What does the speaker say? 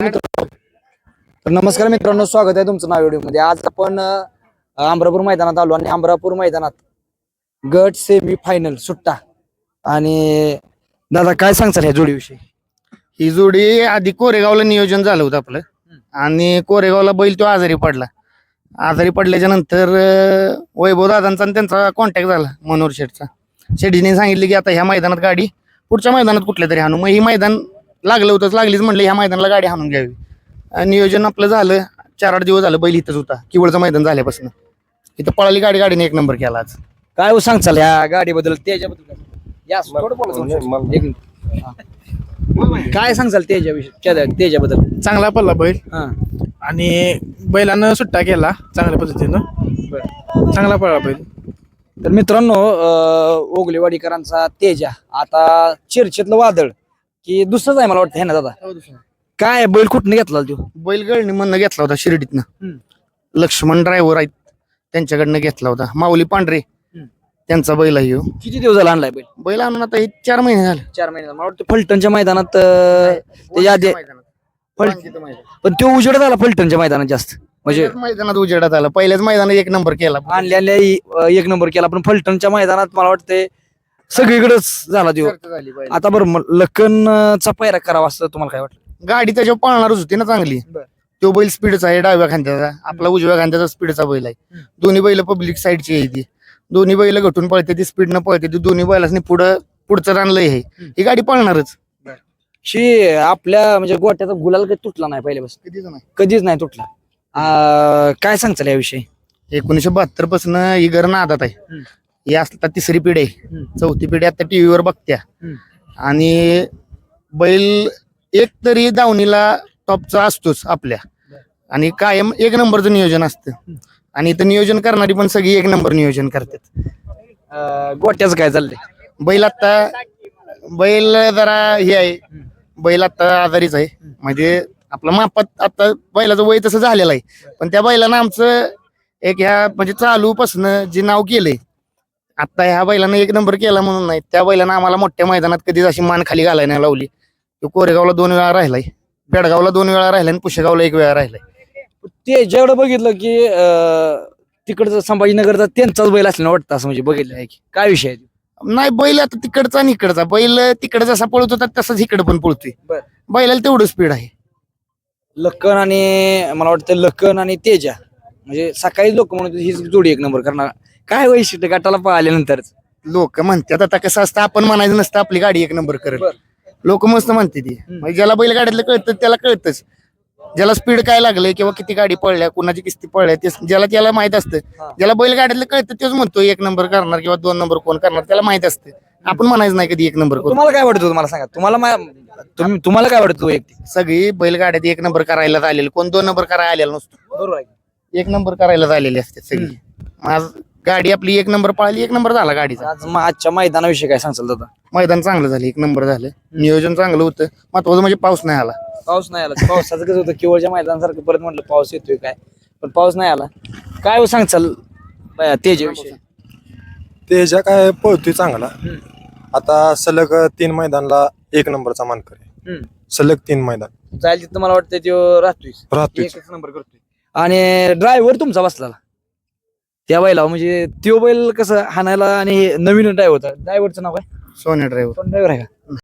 तर नमस्कार मित्रांनो स्वागत आहे तुमचं नाव व्हिडिओमध्ये. आज आपण अं, अमरापूर मैदानात आलो आणि अमरापूर मैदानात गट सेमी फायनल सुट्टा. आणि दादा काय सांगचाल ह्या जोडीविषयी? ही जोडी आधी कोरेगावला नियोजन झालं होतं आपलं. आणि कोरेगावला बैल तो आजारी पडला. आजारी पडल्याच्या नंतर वैभव दादांचा आणि त्यांचा कॉन्टॅक्ट झाला मनोहर शेठचा. शेडीने सांगितले की आता ह्या मैदानात गाडी पुढच्या मैदानात कुठल्या तरी हाणू. मग ही मैदान लागलं होतं लागलीच म्हणलं ह्या मैदानाला गाडी हाणून घ्यावी. नियोजन आपलं झालं चार आठ दिवस झालं बैल इथंच होता. किवळचं मैदान झाल्यापासून. इथं पळाली गाडी गाडीने एक नंबर केला आज. काय हो सांगचाल ह्या गाडीबद्दल त्याच्याबद्दल काय? या, थोडं बोला समोर. एक मिनिट. काय सांगचाल त्याच्याविषयी त्या- त्याच्याबद्दल? चांगला पडला बैल. हा. आणि बैलानं सुट्टा केला चांगल्या पद्धतीनं. बरं. चांगला पडला बैल. तर मित्रांनो अं, ओगलेवाडीकरांचा तेजा. आता चर्चेतलं वादळ. की दुसरंच आहे मला वाटतं हे ना दादा? काय बैल कुठनं घेतला तो? बैल गळणी म्हणून घेतला होता शिर्डीतनं. लक्ष्मण ड्रायव्हर आहेत त्यांच्याकडनं घेतला होता. माऊली पांढरे. त्यांचा बैल आहे ह्यो. किती दिवस झाला आणलाय बैल? बैल आणून आता हे चार महिने झाले. चार महिन्यात मला वाटतं फलटणच्या मैदानात अं, त्याच्या आधी फल- वांगीचं मैदान. पण तो उजेडत आला फलटणच्या मैदानात जास्त. म्हणजे पहिल्याच मैदानात उजेडात आला. पहिल्याच मैदानात एक नंबर केला. आणल्या आणल्या अं, एक नंबर केला. पण फलटणच्या मैदानात मला वाटतंय सगळीकडेच झाला तो चर्चा झाली बैल. आता बरं लखनचा पायरा करावा असं तुम्हाला काय वाटतं? गाडी त्याच्यावर पळणारच होती ना चांगली. बरं. तो बैल स्पीडचा आहे डाव्या खांद्याचा. आपला उजव्या खांद्याचा स्पीडचा बैल आहे. हम्म. दोन्ही बैल पब्लिक साईडची आहे ती. दोन्ही बैल घटून पळते ती स्पीडनं पळते ती दोन्ही बैलासनी पुढं पुढचं रानलंय आहे. हम्म. ही गाडी पळणारच. शी आपल्या म्हणजे गोट्याचा गुलाल कधी तुटला नाही पहिल्यापासून? कधीच नाही. कधीच नाही तुटला. काय सांगचाल याविषयी? एकोणीशे बहात्तरपासून ही घर नादात आहे. हम्म. ही आता तिसरी पिढी आहे. चौथी पिढी आता टीव्हीवर बघत्या. आणि बैल एक तरी दावणीला टॉपचा असतोच आपल्या. आणि कायम एक नंबरचं नियोजन असतं. आणि इथं नियोजन करणारी पण सगळी एक नंबर नियोजन करतात. अं, गोट्याचं काय चाललंय? बैल आता बैल जरा हे आहे. बैल आता आजारीच आहे. म्हणजे आपला मापात आता बैलाचं वय तसं झालेलं आहे. पण त्या बैलानं आमचं एक ह्या म्हणजे चालू पासन जे नाव केलंय आता ह्या बैलानं एक नंबर केला म्हणून नाही. त्या बैलानं आम्हाला मोठ्या मैदानात कधीच अशी मान खाली घालाय नाही लावली. तो कोरेगावला दोन वेळा राहिलाय. बेडगावला दोन वेळा राहिलाय आणि पुशेगावला एक वेळा राहिलाय. ते जेवढं बघितलं की अं, तिकडचं संभाजीनगरचा त्यांचाच बैल असल्यानं वाटतं असं म्हणजे बघितलं आहे की. काय विषय आहे? नाही बैल आता तिकडचा आणि इकडचा. बैल तिकडे जसा पळत होता तसाच इकडे पण पळतोय. बर. बैलाला तेवढं स्पीड आहे. लक्कन आणि मला वाटतं लक्कन आणि तेजा. म्हणजे सकाळी लोक म्हणत होते, हीच जोडी एक नंबर करणार. काय वैशिष्ट्य? गटाला पाहिल्यानंतर लोक म्हणतात आता कसं असतं आपण म्हणायचं नसतं आपली गाडी एक नंबर करेल. बर. लोक मस्त म्हणते ती. म्हणजे ज्याला बैलगाड्यातलं कळतं त्याला कळतच. ज्याला स्पीड काय लागलंय किंवा किती गाडी पळल्या कुणाची किस्ती पळल्या ते ज्याला त्याला माहीत असतं. हा. ज्याला बैलगाड्यातलं कळतं तेच म्हणतो एक नंबर करणार किंवा दोन नंबर कोण करणार त्याला माहीत असतं. आपण म्हणायचं नाही कधी एक नंबर करू. तुम्हाला काय वाटतं तुम्हाला सांगा. तुम्हाला मा- तुम्ही तुम्हाला काय वाटतं वैयक्तिक? सगळी बैलगाड्यात एक नंबर करायला आलेली कोण दोन नंबर करायला आलेला नसतो. बरोबर आहे. एक नंबर करायला आलेली असते सगळी. आज गाडी आपली एक नंबर पळाली एक नंबर झाला गाडीचा. आज मग आजच्या मैदानाविषयी काय सांगचाल दादा? मैदान चांगलं झालं एक नंबर झालं. नियोजन चांगलं होतं. महत्वाचं म्हणजे पाऊस नाही आला. पाऊस नाही आला. पावसाचं कसं होतं केवळच्या मैदानासारखं परत म्हटलं पाऊस येतोय काय. पण पाऊस नाही आला. काय हो सांगचाल तेजाविषयी? तेजा काय पळतोय चांगला. आता सलग तीन मैदानला एक नंबरचा मानकर आहे. हम्म. सलग तीन मैदान. जायला तिथं मला वाटतं तो राहतोय राहतोय एकच नंबर करतोय. आणि ड्रायव्हर तुमचा बसला त्या बैला म्हणजे त्यो बैल कसं हाणायला आणि हे नवीन ड्रायव्हर होता. ड्रायव्हरचं नाव काय? सोन्या ड्रायव्हर ड्रायव्हर आहे का?